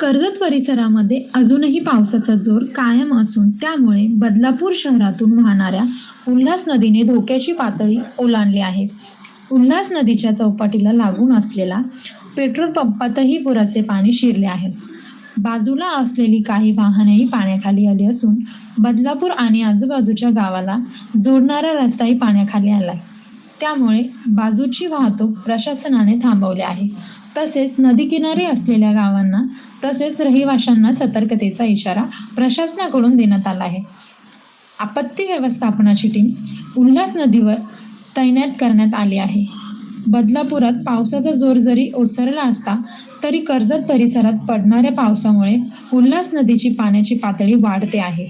कर्जत परिसरामध्ये अजूनही पावसाचा जोर कायम असून त्यामुळे बदलापूर शहरातून वाहणाऱ्या उल्हास नदीने धोक्याची पातळी ओलांडली आहे. उल्हास नदीच्या चौपाटीला लागून असलेला पेट्रोल पंपातही पुराचे पाणी शिरले आहे. बाजूला असलेली काही वाहनेही पाण्याखाली आली असून बदलापूर आणि आजूबाजूच्या गावाला जोडणारा रस्ताही पाण्याखाली आलाय. त्यामुळे बाजूची वाहतूक प्रशासनाने थांबवली आहे. तसेच नदीकिनारी असलेल्या गावांना तसेच रहिवाशांना सतर्कतेचा इशारा प्रशासनाकडून देण्यात आला आहे. आपत्ती व्यवस्थापनाची टीम उल्हास नदीवर तैनात करण्यात आली आहे. बदलापुरात पावसाचा जोर जरी ओसरला असता तरी कर्जत परिसरात पडणाऱ्या पावसामुळे उल्हास नदीची पाण्याची पातळी वाढते आहे.